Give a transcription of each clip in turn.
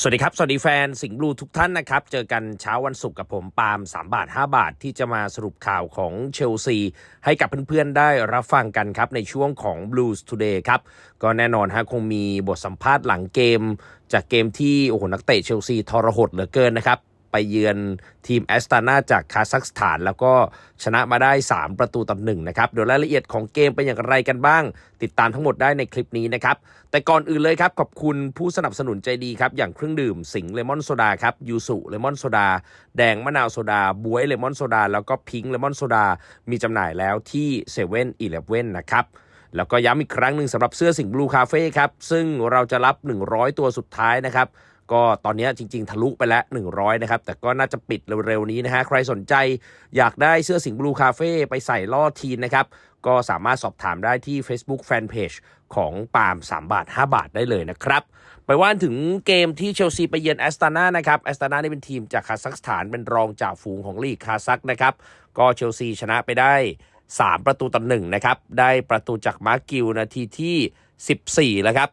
สวัสดีครับ สวัสดีแฟนสิงห์บลูทุกท่านนะครับ เจอกันเช้าวันศุกร์กับผมปาล์ม3 บาท 5 บาท ที่จะมาสรุปข่าวของเชลซี ให้กับเพื่อนๆได้รับฟังกันครับ ในช่วงของ Blues Today ครับ ก็แน่นอนฮะคงมีบทสัมภาษณ์หลังเกม จากเกมที่ โอ้โห นักเตะเชลซีทรหดเหลือเกินนะครับ ไปเยือนทีมแอสตานาจากคาซัคสถาน แล้วก็ชนะมาได้ 3 ประตูต่อหนึ่งนะครับเดี๋ยวรายละเอียดของเกมเป็นอย่างไรกันบ้าง ติดตามทั้งหมดได้ในคลิปนี้นะครับแต่ก่อนอื่นเลยครับขอบคุณผู้สนับสนุนใจดีครับอย่างเครื่องดื่มสิงเลมอนโซดาครับยูสุเลมอนโซดาแดงมะนาวโซดาบวยเลมอนโซดาแล้วก็พิงค์เลมอนโซดามีจำหน่ายแล้วที่เซเว่นอีเลฟเว่นนะครับแล้วก็ย้ำอีกครั้งหนึ่งสำหรับเสื้อสิงห์บลูคาเฟ่ครับ ซึ่งเราจะรับ 100 ตัวสุดท้ายนะครับ ก็ตอนนี้จริง ๆ ทะลุไปแล้ว 100 นะครับ แต่ก็น่าจะปิดเร็วๆนี้นะฮะ ใครสนใจอยากได้เสื้อสิงห์บลูคาเฟ่ไปใส่ล่อทีนนะครับ ก็สามารถสอบถามได้ที่ Facebook Fanpage ของปาล์ม3 บาท 5 บาทได้เลยนะครับ ไปว่าถึงเกมที่เชลซีไปเยือนแอสตานานะครับแอสตานานี่เป็นทีมจากคาซัคสถานเป็นรองจ่าฝูงของลีกคาซัคนะครับ ก็เชลซีชนะไปได้ 3 ประตูต่อหนึ่งนะครับ ได้ประตูจากมาร์กิวนาทีที่ 14 แล้วครับ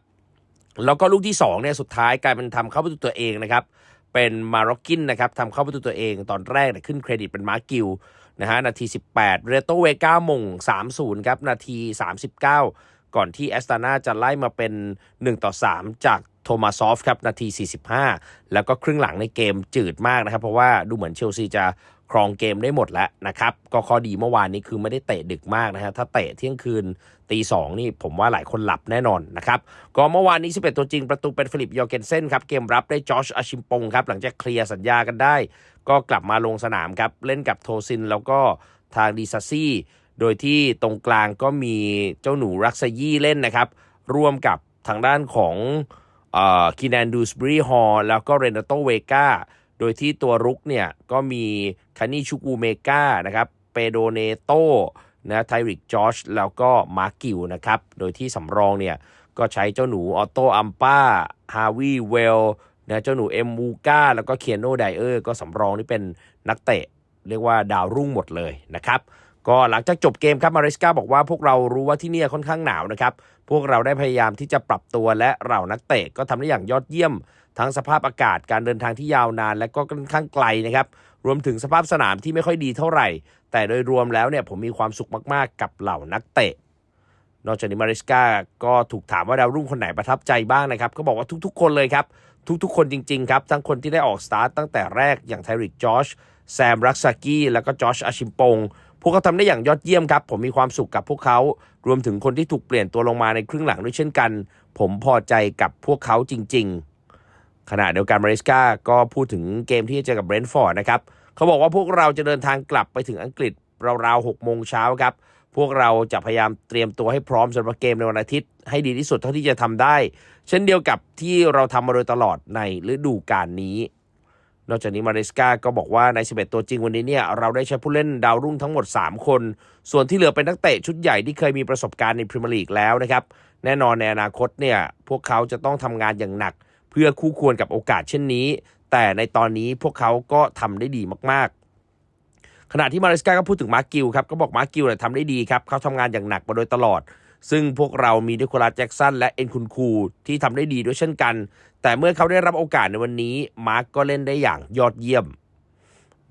แล้วก็ลูกที่2เนี่ยสุดท้ายกลายเป็นทำเข้าประตูตัวเองนะครับเป็นมาร็อกกินนะครับทำเข้าประตูตัวเองตอนแรกเนี่ยขึ้นเครดิตเป็นมาร์กิวนะฮะนาที 18 เรโตเวก้ามง 3-0 ครับ นาที 39 ก่อนที่แอสตานาจะไล่มาเป็น 1 ต่อ 3 จาก โทมัสซอฟครับนาที 45 แล้วก็ครึ่งหลังในเกมจืดมากนะครับ เพราะว่าดูเหมือนเชลซีจะครองเกมได้หมดแล้วนะครับ ก็ข้อดีเมื่อวานนี้คือไม่ได้เตะดึกมากนะฮะถ้าเตะเที่ยงคืนตีสองนี่ผมว่าหลายคนหลับแน่นอนนะครับ ก็เมื่อวานนี้ 11 ตัวจริงประตูเป็นฟิลิปยอเกนเซนครับ เกมรับได้จอชอาชิมปงครับ หลังจากเคลียร์สัญญากันได้ ก็กลับมาลงสนามครับ เล่นกับโทซินแล้วก็ทางดีซาซี่โดยที่ตรงกลางก็มีเจ้าหนูรักซยี่เล่นนะครับร่วมกับทางด้านของ คีแนนดูสบรีฮอลแล้วก็เรนโตเวกาโดยที่ตัวรุกเนี่ยก็มีคานีชูกูเมกานะครับเปโดเนโตนะไทริกจอชแล้วก็มาร์กิวนะครับ โดยที่สำรองเนี่ยก็ใช้เจ้าหนูออโตอัมป้าฮาวิเวลนะเจ้าหนูเอ็มมูกาแล้วก็เคียโนไดเออร์ก็สำรองนี่เป็นนักเตะ เรียกว่าดาวรุ่งหมดเลยนะครับ ก็หลังจากจบเกมครับมาริสกาบอกว่าพวกเรารู้ว่าที่นี่ค่อนข้างหนาวนะครับ พวกเราได้พยายามที่จะปรับตัวและเรานักเตะก็ทำได้อย่างยอดเยี่ยม ทั้งสภาพอากาศการเดินทางที่ยาวนาน และก็ค่อนข้างไกลนะครับ รวมถึงสภาพสนามที่ไม่ค่อยดีเท่าไหร่ แต่โดยรวมแล้วเนี่ยผมมีความสุขมากๆ กับเหล่านักเตะ นอกจากนี้มาริสกาก็ถูกถามว่าดาวรุ่งคนไหนประทับใจบ้างนะครับ ก็บอกว่าทุกๆ คนเลยครับทุกๆ คนจริงๆครับทั้งคนที่ได้ออกสตาร์ตตั้งแต่แรกอย่างไทริกจอชแซมรักซากี้แล้วก็จอชอาชิมปง พวกเขาทำได้อย่างยอดเยี่ยมครับ ผมมีความสุขกับพวกเขา รวมถึงคนที่ถูกเปลี่ยนตัวลงมาในครึ่งหลังด้วยเช่นกัน ผมพอใจกับพวกเขาจริง ๆ ขณะเดียวกันมาริสกาก็พูดถึงเกมที่จะเจอกับเบรนท์ฟอร์ดนะครับ เขาบอกว่าพวกเราจะเดินทางกลับไปถึงอังกฤษราวๆ6โมงเช้าครับ พวกเราจะพยายามเตรียมตัวให้พร้อมสำหรับเกมในวันอาทิตย์ ให้ดีที่สุดเท่าที่จะทำได้ เช่นเดียวกับที่เราทำมาโดยตลอดในฤดูกาลนี้ นอกจากนี้มาริสกาก็บอกว่าใน 11 ตัวจริงวันนี้เนี่ยเราได้ใช้ผู้เล่นดาวรุ่งทั้งหมด 3 คน ส่วนที่เหลือเป็นนักเตะชุดใหญ่ที่เคยมีประสบการณ์ในพรีเมียร์ลีกแล้วนะครับ แน่นอนในอนาคตเนี่ยพวกเขาจะต้องทำงานอย่างหนัก เพื่อคู่ควรกับโอกาสเช่นนี้ แต่ในตอนนี้พวกเขาก็ทำได้ดีมากๆ ขณะที่มาริสกาก็พูดถึงมาร์กิวครับก็บอกมาร์กิวเนี่ยทำได้ดีครับเขาทำงานอย่างหนักมาโดยตลอด ซึ่งพวกเรามีดิโคลาแจ็กสันและเอ็นคุนคูที่ทำได้ดีด้วยเช่นกัน แต่เมื่อเขาได้รับโอกาสในวันนี้มาร์กก็เล่นได้อย่างยอดเยี่ยม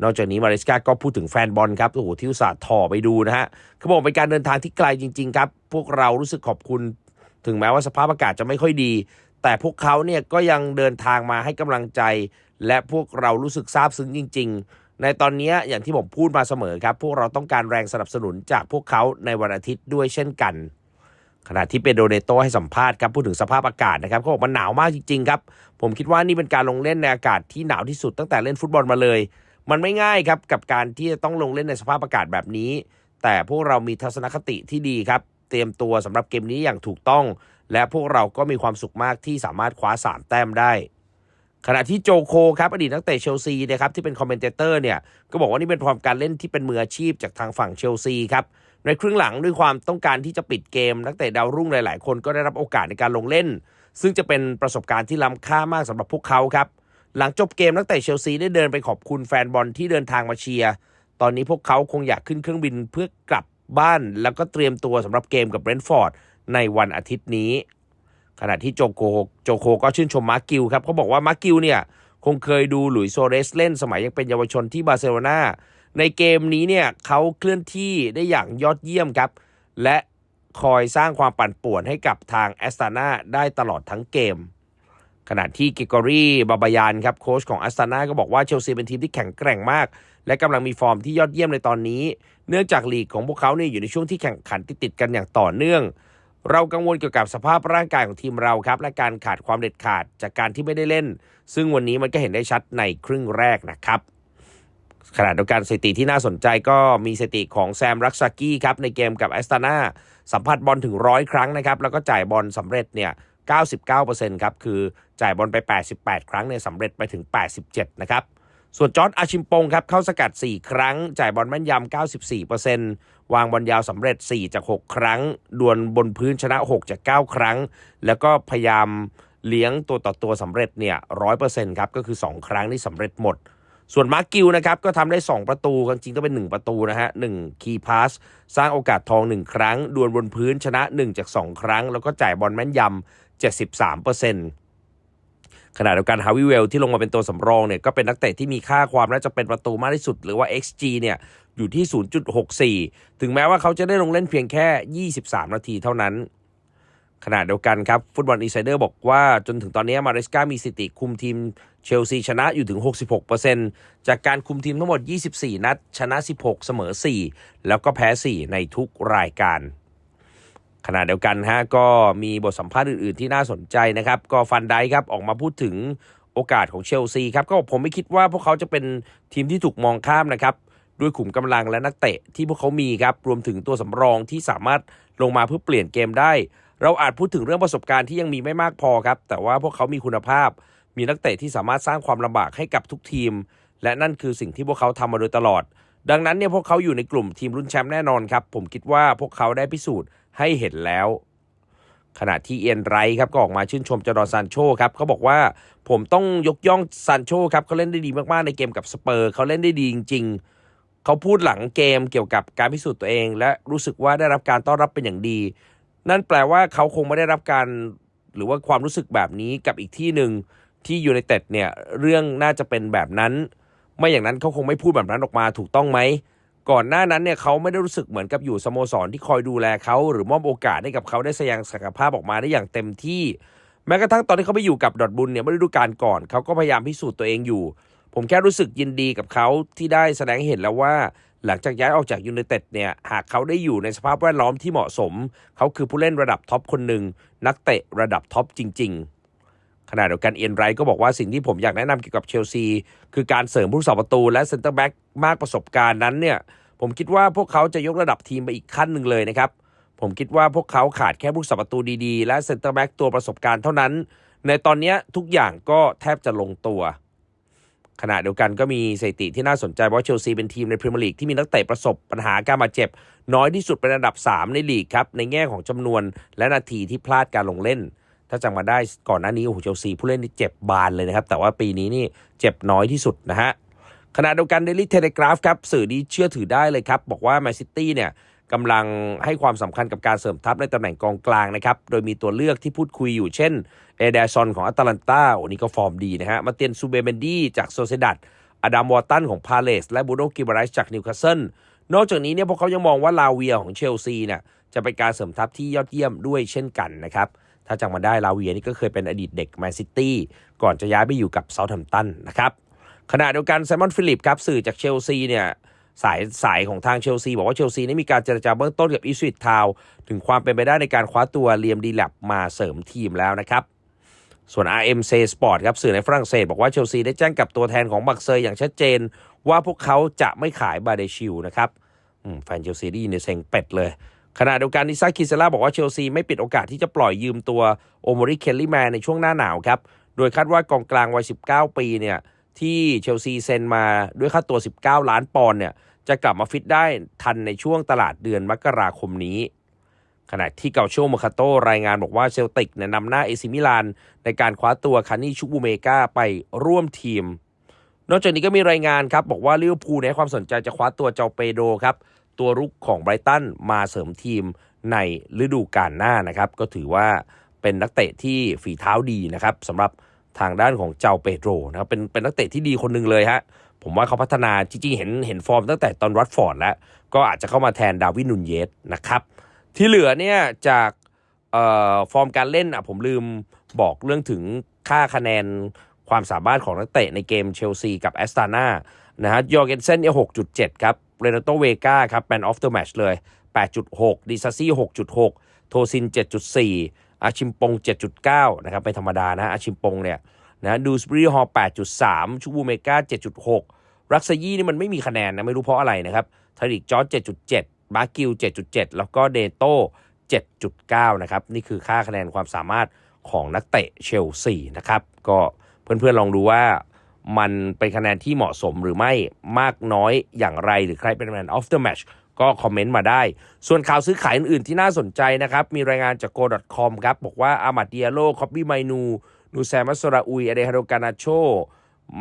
นอกจากนี้มาริสกาก็พูดถึงแฟนบอลครับโอ้โหที่อุตส่าห์ถ่อไปดูนะฮะเขาบอกเป็นการเดินทางที่ไกลจริง ๆ ครับ พวกเรารู้สึกขอบคุณ ถึงแม้ว่าสภาพอากาศจะไม่ค่อยดี แต่พวกเขาเนี่ยก็ยังเดินทางมาให้กำลังใจ และพวกเรารู้สึกซาบซึ้งจริง ๆในตอนนี้อย่างที่ผมพูดมาเสมอครับ พวกเราต้องการแรงสนับสนุนจากพวกเขาในวันอาทิตย์ด้วยเช่นกัน ขณะที่เปโดเนโตให้สัมภาษณ์ครับพูดถึงสภาพอากาศนะครับเขาบอกมันหนาวมากจริงๆครับ ผมคิดว่านี่เป็นการลงเล่นในอากาศที่หนาวที่สุดตั้งแต่เล่นฟุตบอลมาเลย มันไม่ง่ายครับกับการที่จะต้องลงเล่นในสภาพอากาศแบบนี้ แต่พวกเรามีทัศนคติที่ดีครับ เตรียมตัวสำหรับเกมนี้อย่างถูกต้อง และพวกเราก็มีความสุขมากที่สามารถคว้า 3 แต้มได้ขณะที่โจโคครับอดีตนักเตะเชลซีนะครับที่เป็นคอมเมนเตอร์เนี่ยก็บอกว่านี่เป็นความการเล่นที่เป็นมืออาชีพจากทางฝั่งเชลซีครับ ในครึ่งหลังด้วยความต้องการที่จะปิดเกม นักเตะดาวรุ่งหลาย ๆ คนก็ได้รับโอกาสในการลงเล่น ซึ่งจะเป็นประสบการณ์ที่ล้ำค่ามากสำหรับพวกเขาครับ หลังจบเกมนักเตะเชลซีได้เดินไปขอบคุณแฟนบอลที่เดินทางมาเชียร์ตอนนี้พวกเขาคงอยากขึ้นเครื่องบินเพื่อกลับบ้าน แล้วก็เตรียมตัวสำหรับเกมกับเบรนท์ฟอร์ดในวันอาทิตย์นี้ ขณะที่โจโกโจโคก็ชื่นชมมาร์กิลครับเขาบอกว่ามาร์กิลเนี่ยคงเคยดูหลุยส์โซเรสเล่นสมัยยังเป็นเยาวชนที่บาร์เซโลนา ในเกมนี้เนี่ยเขาเคลื่อนที่ได้อย่างยอดเยี่ยมครับ และคอยสร้างความปั่นป่วนให้กับทางแอสตานาได้ตลอดทั้งเกม ขณะที่เกกอรี่บาบายานครับโค้ชของแอสตานาก็บอกว่าเชลซีเป็นทีมที่แข็งแกร่งมาก และกำลังมีฟอร์มที่ยอดเยี่ยมในตอนนี้ เนื่องจากลีกของพวกเขาเนี่ยอยู่ในช่วงที่แข่งขันติดๆกันอย่างต่อเนื่อง เรากังวลเกี่ยวกับสภาพร่างกายของทีมเราครับ และการขาดความเด็ดขาดจากการที่ไม่ได้เล่น ซึ่งวันนี้มันก็เห็นได้ชัดในครึ่งแรกนะครับ ขณะเดียวกันสถิติที่น่าสนใจก็มีสถิติของแซมรักซากี้ครับในเกมกับแอสตานาสัมผัสบอลถึงร้อยครั้งนะครับ แล้วก็จ่ายบอลสำเร็จเนี่ย 99%ครับ คือจ่ายบอลไป 88 ครั้งเนี่ยสำเร็จไปถึง 87 นะครับ ส่วนจอร์ดอาชิมปงครับ เข้าสกัด 4 ครั้ง จ่ายบอลแม่นยำ 94%วางบอลยาวสำเร็จ 4 จาก 6 ครั้ง ดวลบนพื้นชนะ 6 จาก 9 ครั้ง แล้วก็พยายามเลี้ยงตัวต่อตัวสำเร็จเนี่ย 100%ครับ ก็คือ 2 ครั้งที่สำเร็จหมด ส่วนมาร์กิลนะครับก็ทำได้ 2 ประตูจริงๆต้องเป็น 1 ประตูนะฮะ1คีย์พาสสร้างโอกาสทอง 1 ครั้ง ดวลบนพื้นชนะ 1 จาก 2 ครั้ง แล้วก็จ่ายบอลแม่นยำ73%ขณะเดียวกันฮาวิเวลที่ลงมาเป็นตัวสำรองเนี่ยก็เป็นนักเตะที่มีค่าความน่าจะเป็นประตูมากที่สุด หรือว่า XG เนี่ยอยู่ที่ 0.64 ถึงแม้ว่าเขาจะได้ลงเล่นเพียงแค่ 23 นาทีเท่านั้น ขณะเดียวกันครับ ฟุตบอลอินไซเดอร์บอกว่าจนถึงตอนนี้มาริสกามีสถิติคุมทีมเชลซีชนะอยู่ถึง 66%จากการคุมทีมทั้งหมด 24 นัด ชนะ 16 เสมอ 4 แล้วก็แพ้ 4 ในทุกรายการ ขณะเดียวกันฮะก็มีบทสัมภาษณ์อื่น ๆ ที่น่าสนใจนะครับ ก็ฟันไดครับออกมาพูดถึงโอกาสของเชลซีครับก็บอกผมไม่คิดว่าพวกเขาจะเป็นทีมที่ถูกมองข้ามนะครับด้วยขุมกำลังและนักเตะที่พวกเขามีครับรวมถึงตัวสำรองที่สามารถลงมาเพื่อเปลี่ยนเกมได้เราอาจพูดถึงเรื่องประสบการณ์ที่ยังมีไม่มากพอครับ แต่ว่าพวกเขามีคุณภาพ มีนักเตะที่สามารถสร้างความลำบากให้กับทุกทีม และนั่นคือสิ่งที่พวกเขาทำมาโดยตลอด ดังนั้นเนี่ยพวกเขาอยู่ในกลุ่มทีมรุ่นแชมป์แน่นอนครับ ผมคิดว่าพวกเขาได้พิสูจน์ให้เห็นแล้ว ขณะที่เอียนไรครับก็ออกมาชื่นชมจอร์ดซานโชครับเขาบอกว่าผมต้องยกย่องซานโชครับเขาเล่นได้ดีมากๆในเกมกับสเปอร์เขาเล่นได้ดีจริง ๆเขาพูดหลังเกมเกี่ยวกับการพิสูจน์ตัวเอง และรู้สึกว่าได้รับการต้อนรับเป็นอย่างดี นั่นแปลว่าเขาคงไม่ได้รับการหรือว่าความรู้สึกแบบนี้กับอีกที่หนึ่งที่ยูไนเต็ดเนี่ยเรื่องน่าจะเป็นแบบนั้น ไม่อย่างนั้นเขาคงไม่พูดแบบนั้นออกมาถูกต้องไหมก่อนหน้านั้นเนี่ยเขาไม่ได้รู้สึกเหมือนกับอยู่สโมสรที่คอยดูแลเขาหรือมอบโอกาสให้กับเขาได้แสดงศักยภาพออกมาได้อย่างเต็มที่ แม้กระทั่งตอนที่เขาไปอยู่กับดอทบุนเนี่ยไม่ได้ดูการก่อนเขาก็พยายามพิสูจน์ตัวเองอยู่ ผมแค่รู้สึกยินดีกับเขาที่ได้แสดงเห็นแล้วว่า หลังจากย้ายออกจากยูไนเต็ดเนี่ยหากเขาได้อยู่ในสภาพแวดล้อมที่เหมาะสม เขาคือผู้เล่นระดับท็อปคนหนึ่งนักเตะระดับท็อปจริง ๆ ขณะเดียวกันเอียนไรท์ก็บอกว่าสิ่งที่ผมอยากแนะนำเกี่ยวกับเชลซี คือการเสริมผู้รักษาประตูและเซนเตอร์แบ็กมากประสบการณ์นั้นเนี่ยผมคิดว่าพวกเขาจะยกระดับทีมไปอีกขั้นหนึ่งเลยนะครับผมคิดว่าพวกเขาขาดแค่ผู้รักษาประตูดีๆ และเซนเตอร์แบ็กตัวประสบการณ์เท่านั้น ในตอนนี้ทุกอย่างก็แทบจะลงตัว ขณะเดียวกันก็มีสถิติที่น่าสนใจว่าเชลซีเป็นทีมในพรีเมียร์ลีกที่มีนักเตะประสบปัญหาการบาดเจ็บ น้อยที่สุดเป็นอันดับ 3 ในลีกครับ ในแง่ของจำนวนและนาทีที่พลาดการลงเล่น ถ้าจำมาได้ก่อนหน้านี้โอ้โหเชลซีผู้เล่นที่เจ็บบานเลยนะครับ แต่ว่าปีนี้นี่เจ็บน้อยที่สุดนะฮะขณะเดียวกันเดลิเทเลกราฟครับสื่อนี้เชื่อถือได้เลยครับ บอกว่าแมนซิตี้เนี่ยกำลังให้ความสำคัญกับการเสริมทัพในตำแหน่งกองกลางนะครับ โดยมีตัวเลือกที่พูดคุยอยู่เช่น อเดซอนของอัตแลนตาโอ้นี่ก็ฟอร์มดีนะฮะ มาเตียนซูเบเมนดี้จากโซเซดัตอดัมวอร์ตันของพาเลส และบูโนกิบาไรส์จากนิวคาสเซิล นอกจากนี้เนี่ยพวกเขายังมองว่าลาเวียของเชลซีเนี่ยจะเป็นการเสริมทัพที่ยอดเยี่ยมด้วยเช่นกันนะครับ ถ้าจำมาได้ลาเวียนี่ก็เคยเป็นอดีตเด็กแมนซิตี้ก่อนจะย้ายไปอยู่กับเซาท์แฮมป์ตันนะครับ ขณะเดียวกันไซมอนฟิลิปครับสื่อจากเชลซีเนี่ยสายสายของทางเชลซี บอกว่าเชลซีได้มีการเจรจาเบื้องต้นกับอีสวิตทาว ถึงความเป็นไปได้ในการคว้าตัวเลียมดีแลบมาเสริมทีมแล้วนะครับ ส่วน RMC Sport ครับสื่อในฝรั่งเศสบอกว่าเชลซีได้แจ้งกับตัวแทนของบักเซยอย่างชัดเจน ว่าพวกเขาจะไม่ขายบาเดชิลนะครับแฟนเชลซีได้ยินในเซ็งเป็ดเลยขณะเดียวกันนิซาคิเซล่าบอกว่าเชลซีไม่ปิดโอกาสที่จะปล่อยยืมตัวโอมริเคลลี่แมนในช่วงหน้าหนาวครับ โดยคาดว่ากองกลางวัย 19 ปีเนี่ยที่เชลซีเซ็นมาด้วยค่าตัว 19 ล้านปอนด์เนี่ยจะกลับมาฟิตได้ทันในช่วงตลาดเดือนมกราคมนี้ ขณะที่เกาโชโมคาโตรายงานบอกว่าเซลติกเนี่ยนำหน้าเอซิมิลาน ในการคว้าตัวคานี่ชุบูเมกาไปร่วมทีม นอกจากนี้ก็มีรายงานครับบอกว่าลิเวอร์พูลให้ความสนใจจะคว้าตัวเจ้าเปโดครับ ตัวรุกของไบรตันมาเสริมทีมในฤดูกาลหน้านะครับ ก็ถือว่าเป็นนักเตะที่ฝีเท้าดีนะครับสำหรับทางด้านของเจ้าเปโตรนะครับเป็นเป็นนักเตะที่ดีคนหนึ่งเลยฮะผมว่าเขาพัฒนาจริงๆเห็นเห็นฟอร์มตั้งแต่ตอนรัดฟอร์ดแล้ว ก็อาจจะเข้ามาแทนดาวินนุนเยสนะครับ ที่เหลือเนี่ยจากออฟอร์มการเล่นอะผมลืมบอกเรื่องถึงค่าคะแนนความสามารถของนักเตะในเกมเชลซีกับแอสตานานะฮะยอร์เกนเซนเนี่ย6.7ครับเรนโตเวกาครับแมนออฟเดอะแมชเลย 8.6 ดิซาซี่ 6.6 โทซิน 7.4 อาชิมปง 7.9 นะครับ ไม่ธรรมดานะ อาชิมปงเนี่ยนะดูสบรีฮอล8.3 ชูบูเมกา7.6 รักซยี่นี่มันไม่มีคะแนนนะ ไม่รู้เพราะอะไรนะครับทาริกจอร์จ7.7 บาร์กิล 7.7 แล้วก็เดโต้7.9 นะครับ นี่คือค่าคะแนนความสามารถของนักเตะเชลซีนะครับ ก็เพื่อนๆลองดูว่ามันเป็นคะแนนที่เหมาะสมหรือไม่มากน้อยอย่างไรหรือใครเป็นแมนออฟเดอะแมชก็คอมเมนต์มาได้ ส่วนข่าวซื้อขายอื่นๆที่น่าสนใจนะครับ มีรายงานจาก go.com ครับ บอกว่าอามาดเดียโลคอปปี้ไมนู นูแซมัสซราอุย อเดฮาโดกานาโช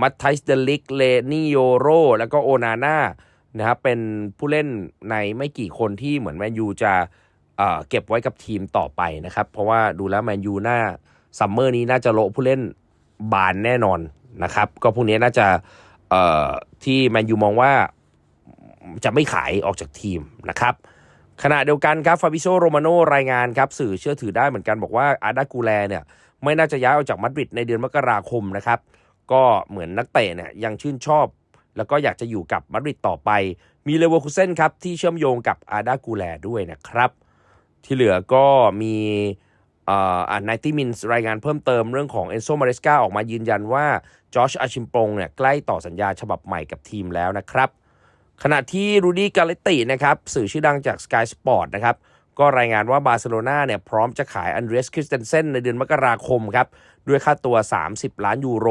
มัตไทส์เดลิก เลนิโยโร แล้วก็โอนาน่า นะครับเป็นผู้เล่นในไม่กี่คนที่เหมือนแมนยูจะเเก็บไว้กับทีมต่อไปนะครับ เพราะว่าดูแล้วแมนยูน่าซัมเมอร์นี้น่าจะโละผู้เล่นบานแน่นอนนะครับ ก็พวกนี้น่าจะที่แมนยูมองว่าจะไม่ขายออกจากทีมนะครับขณะเดียวกันครับฟาบิโซโรมาโนรายงานครับสื่อเชื่อถือได้เหมือนกันบอกว่าอาร์ดากูแลเนี่ยไม่น่าจะย้ายออกจากมาดริดในเดือนมกราคมนะครับ ก็เหมือนนักเตะเนี่ยยังชื่นชอบ แล้วก็อยากจะอยู่กับมาดริดต่อไป มีเลเวอร์คูเซนครับที่เชื่อมโยงกับอาดากูแลด้วยนะครับ ที่เหลือก็มีเอ่ออ่านไนตี้มินส์รายงานเพิ่มเติมเรื่องของเอนโซมาเรสกาออกมายืนยันว่าจอชอาชิมปงเนี่ยใกล้ต่อสัญญาฉบับใหม่กับทีมแล้วนะครับ ขณะที่รูดี้กาเลตินะครับสื่อชื่อดังจาก Sky Sport นะครับก็รายงานว่าบาร์เซโลนาเนี่ยพร้อมจะขายอันเดรสคริสเตนเซนในเดือนมกราคมครับ ด้วยค่าตัว 30 ล้านยูโร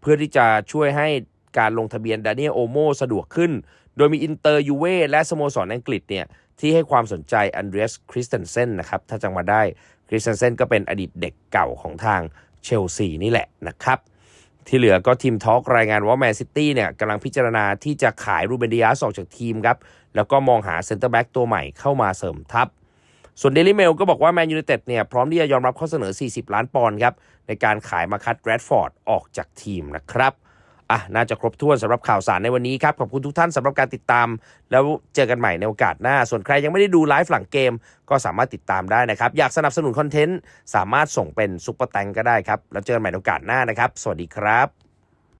เพื่อที่จะช่วยให้ การลงทะเบียนดานิเอลโอโมสะดวกขึ้น โดยมีอินเตอร์ยูเว่และสโมสรอังกฤษเนี่ยที่ให้ความสนใจอันเดรสคริสเตนเซนนะครับ ถ้าจังมาได้คริสเตนเซนก็เป็นอดีตเด็กเก่าของทางเชลซีนี่แหละนะครับที่เหลือก็ทีมทอล์กรายงานว่าแมนซิตี้เนี่ยกำลังพิจารณาที่จะขายรูเบนดิอาสออกจากทีมครับ แล้วก็มองหาเซ็นเตอร์แบ็กตัวใหม่เข้ามาเสริมทัพ ส่วนเดลิเมลก็บอกว่าแมนยูไนเต็ดเนี่ยพร้อมที่จะยอมรับข้อเสนอ 40 ล้านปอนด์ครับ ในการขายมาคัดแรดฟอร์ดออกจากทีมนะครับ อะน่าจะครบถ้วนสำหรับข่าวสารในวันนี้ครับ ขอบคุณทุกท่านสำหรับการติดตาม แล้วเจอกันใหม่ในโอกาสหน้า ส่วนใครยังไม่ได้ดูไลฟ์หลังเกม ก็สามารถติดตามได้นะครับ อยากสนับสนุนคอนเทนต์ สามารถส่งเป็นซุปเปอร์แตงก็ได้ครับ แล้วเจอกันใหม่ในโอกาสหน้านะครับ สวัสดีครับ